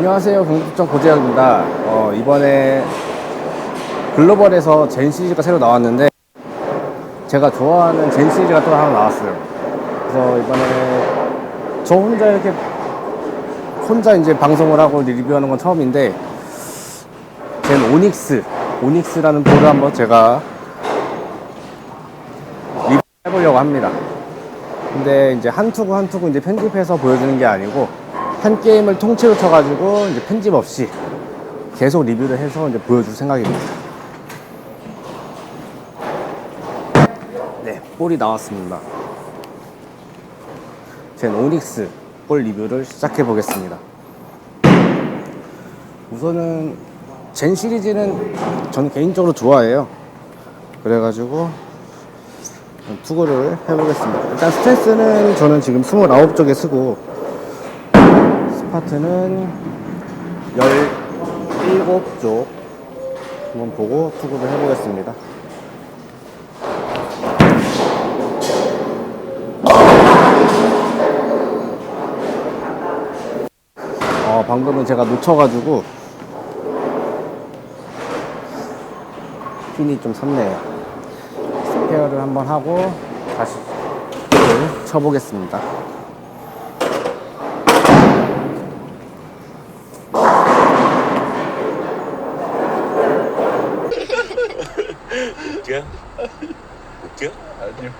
네, 안녕하세요. 경북청 고재혁입니다. 어, 이번에 글로벌에서 젠 시리즈가 새로 나왔는데 제가 좋아하는 젠 시리즈가 또 하나 나왔어요. 그래서 이번에 저 혼자 이렇게 혼자 이제 방송을 하고 리뷰하는 건 처음인데 젠 오닉스, 오닉스라는 볼을 한번 제가 리뷰해보려고 합니다. 근데 이제 한 투구 한 투구 이제 편집해서 보여주는 게 아니고 한 게임을 통째로 쳐가지고 이제 편집 없이 계속 리뷰를 해서 이제 보여줄 생각입니다. 네, 볼이 나왔습니다. 젠 오닉스 볼 리뷰를 시작해 보겠습니다. 우선은 젠 시리즈는 저는 개인적으로 좋아해요. 그래가지고 투구를 해보겠습니다. 일단 스탠스는 저는 지금 29쪽에 쓰고 스파트는 17쪽 한번 보고 투구를 해보겠습니다. 어, 방금은 제가 놓쳐가지고 핀이 좀 섰네요. 스페어를 한번 하고 다시 를 쳐보겠습니다. 웃겨? 웃겨? 아니요.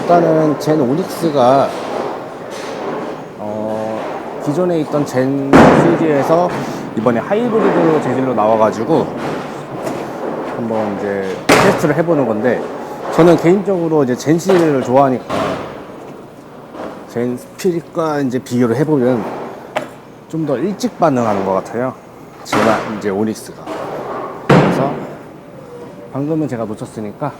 일단은 젠 오닉스가 어, 기존에 있던 젠 시리즈에서 이번에 하이브리드 재질로 나와가지고 한번 이제 테스트를 해보는 건데 저는 개인적으로 이제 젠 시리즈를 좋아하니까 젠 스피릿과 이제 비교를 해보면 좀 더 일찍 반응하는 것 같아요. 제가 이제 오닉스가 그래서 방금은 제가 놓쳤으니까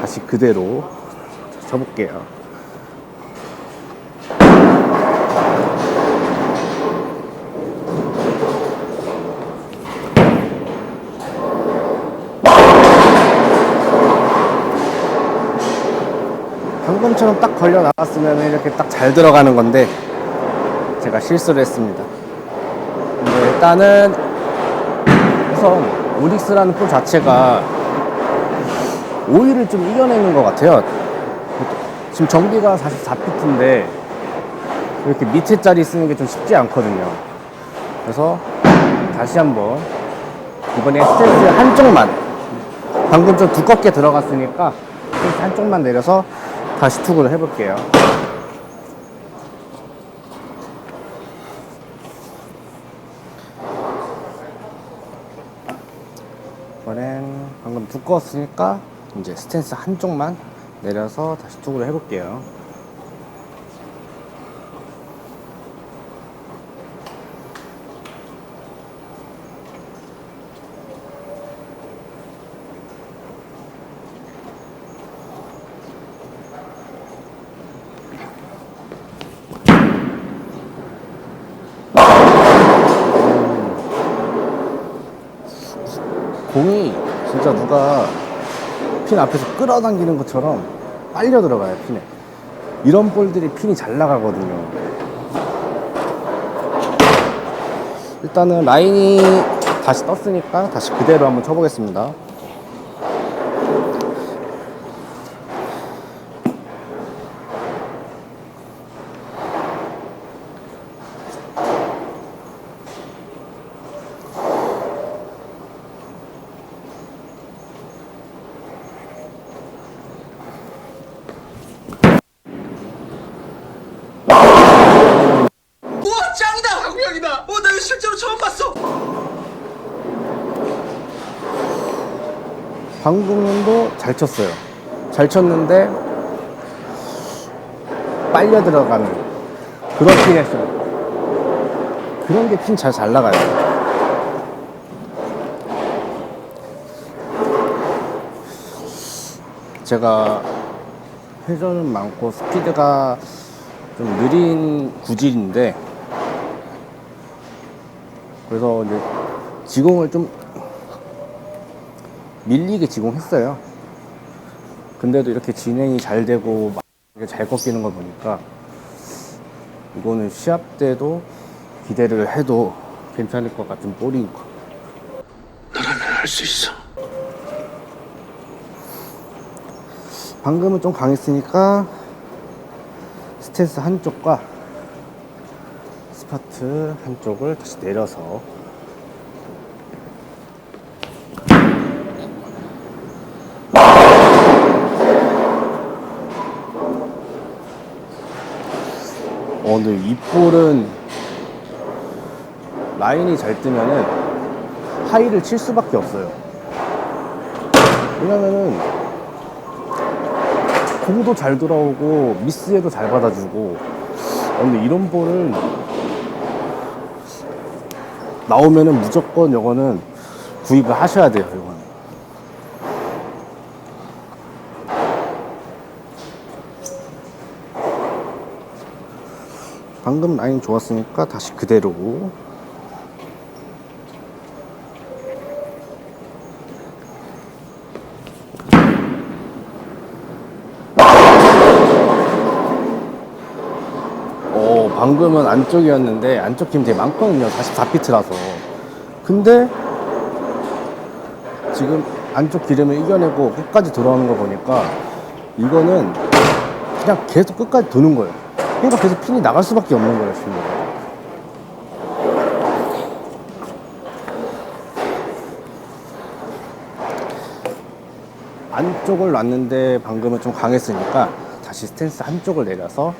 다시 그대로 쳐볼게요. 방금처럼 딱 걸려 나갔으면 이렇게 딱 잘 들어가는 건데 제가 실수를 했습니다. 일단은 우선 오닉스라는 볼 자체가 오일을 좀 이겨내는 것 같아요. 지금 정비가 44피트인데 이렇게 밑에 자리 쓰는 게 좀 쉽지 않거든요. 그래서 다시 한번 이번에 스탠스 한쪽만 방금 좀 두껍게 들어갔으니까 한쪽만 내려서 다시 투구를 해볼게요. 이번엔 방금 두꺼웠으니까 이제 스탠스 한쪽만 내려서 다시 투구를 해볼게요. 공이 진짜 누가 핀 앞에서 끌어당기는 것처럼 빨려 들어가요, 핀에. 이런 볼들이 핀이 잘 나가거든요. 일단은 라인이 다시 떴으니까 다시 그대로 한번 쳐보겠습니다. 우와 짱이다 강명이다. 어나 이거 실제로 처음 봤어. 방금도 잘 쳤어요. 잘 쳤는데 빨려 들어가는 그런 핀이었어요. 그런 게 핀 잘 잘 나가요. 제가 회전은 많고 스피드가 좀 느린 구질인데 그래서 이제 지공을 좀 밀리게 지공했어요. 근데도 이렇게 진행이 잘 되고 막잘 꺾이는 걸 보니까 이거는 시합 때도 기대를 해도 괜찮을 것 같은 볼인 거. 너라면 할 수 있어. 방금은 좀 강했으니까 스탠스 한쪽과 스파트 한쪽을 다시 내려서 어, 근데 이 볼은 라인이 잘 뜨면은 하이를 칠 수밖에 없어요. 왜냐면은 공도 잘 돌아오고 미스에도 잘 받아주고 어, 근데 이런 볼은 나오면은 무조건 이거는 구입을 하셔야 돼요 이거는 방금 라인 좋았으니까 다시 그대로 어, 방금은 안쪽이었는데 안쪽 힘 되게 많거든요. 44피트라서. 근데 지금 안쪽 기름을 이겨내고 끝까지 들어오는 거 보니까 이거는 그냥 계속 끝까지 도는 거예요. 그러니까 계속 핀이 나갈 수밖에 없는 거예요, 지금. 안쪽을 놨는데 방금은 좀 강했으니까 다시 스탠스 한쪽을 내려서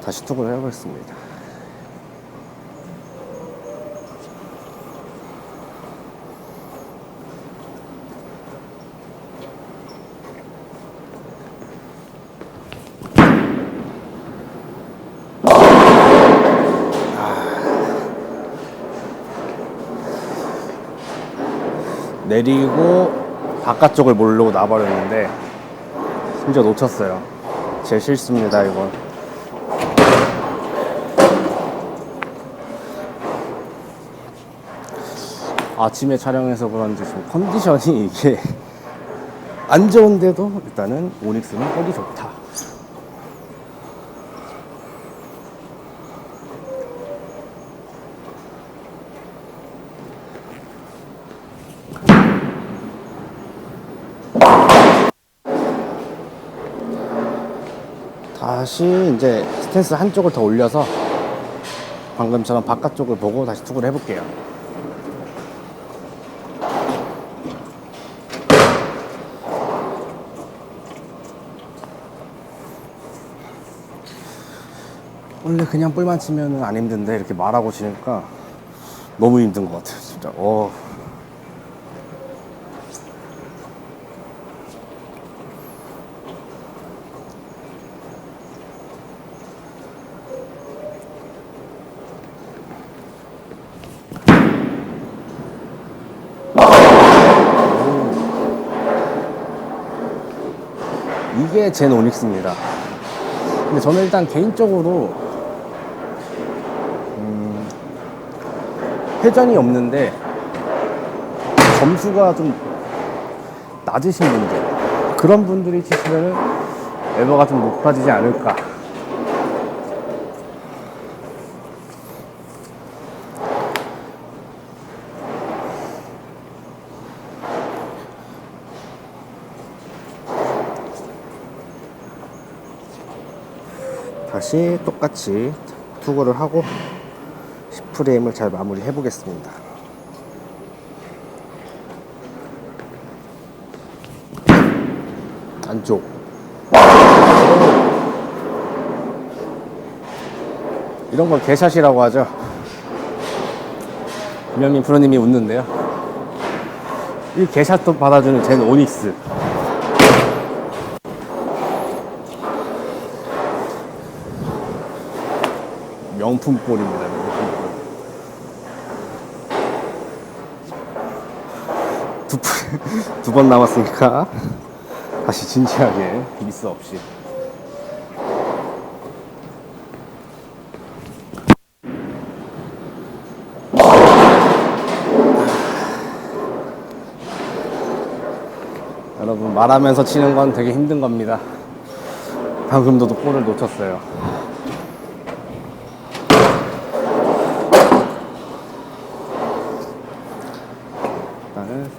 다시 톡을 해보겠습니다. 내리고 바깥쪽을 모르고 나버렸는데 심지어 놓쳤어요. 제 실수입니다, 이건. 아침에 촬영해서 그런지 좀 컨디션이 이게 안 좋은데도 일단은 오닉스는 거기 좋다. 다시 이제 스탠스 한쪽을 더 올려서 방금처럼 바깥쪽을 보고 다시 투구를 해볼게요. 원래 그냥 볼만 치면 안 힘든데 이렇게 말하고 치니까 너무 힘든 것 같아요 진짜 어. 이게 제 오닉스입니다. 근데 저는 일단 개인적으로 음, 회전이 없는데 점수가 좀 낮으신 분들 그런 분들이 치시면은 에버가 좀 높아지지 않을까 다시 똑같이 투구를 하고 10프레임을 잘 마무리 해 보겠습니다. 안쪽. 이런 걸 개샷이라고 하죠. 김영민 프로님이 웃는데요. 이 개샷도 받아주는 쟤는 오닉스. 명품 볼입니다. 명품 볼. 두번 남았으니까 다시 진지하게 미스 없이. 여러분 말하면서 치는 건 되게 힘든 겁니다. 방금도 골을 놓쳤어요.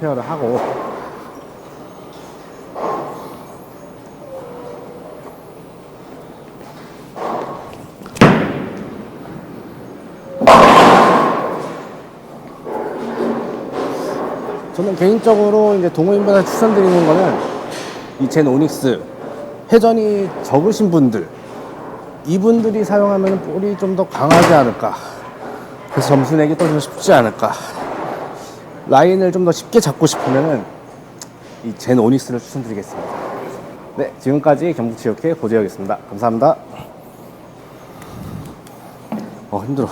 페어를 하고. 저는 개인적으로 이제 동호인분들 추천드리는 거는 이 젠 오닉스 회전이 적으신 분들 이분들이 사용하면 볼이 좀 더 강하지 않을까. 그래서 점수 내기 또 좀 쉽지 않을까 라인을 좀 더 쉽게 잡고 싶으면은 이젠 오닉스를 추천드리겠습니다. 네 지금까지 경북체육회 고재혁이었습니다. 감사합니다. 어 힘들어